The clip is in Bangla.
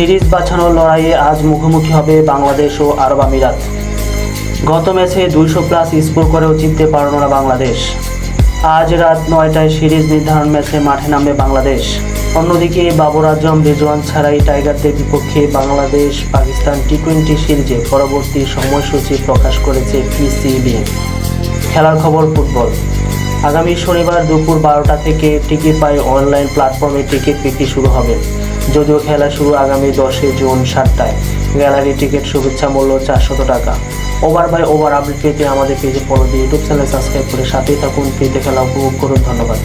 সিরিজ বাছানোর লড়াইয়ে আজ মুখোমুখি হবে বাংলাদেশ ও আরব আমিরাত। গত ম্যাচে দুইশো প্লাস স্কোর করেও জিততে পারল না বাংলাদেশ। আজ রাত নয়টায় সিরিজ নির্ধারণ ম্যাচে মাঠে নামবে বাংলাদেশ। অন্যদিকে বাবর আজম, রেজওয়ান ছাড়াই টাইগারদের বিপক্ষে বাংলাদেশ পাকিস্তান টি টোয়েন্টি সিরিজে পরবর্তী সময়সূচি প্রকাশ করেছে পিসিবি। খেলার খবর ফুটবল। আগামী শনিবার দুপুর বারোটা থেকে টিকিট পাই অনলাইন প্ল্যাটফর্মে টিকিট বিক্রি শুরু হবে। যদিও খেলা শুরু আগামী দশই জুন সাতটায়। গ্যালারি টিকিট শুভেচ্ছা মূল্য চারশত টাকা। ওভার বাই ওভার আপডেট পেতে আমাদের পেজে ফলো দিয়ে ইউটিউব চ্যানেল সাবস্ক্রাইব করে সাথেই থাকুন। পেতে খেলা উপভোগ করুন। ধন্যবাদ।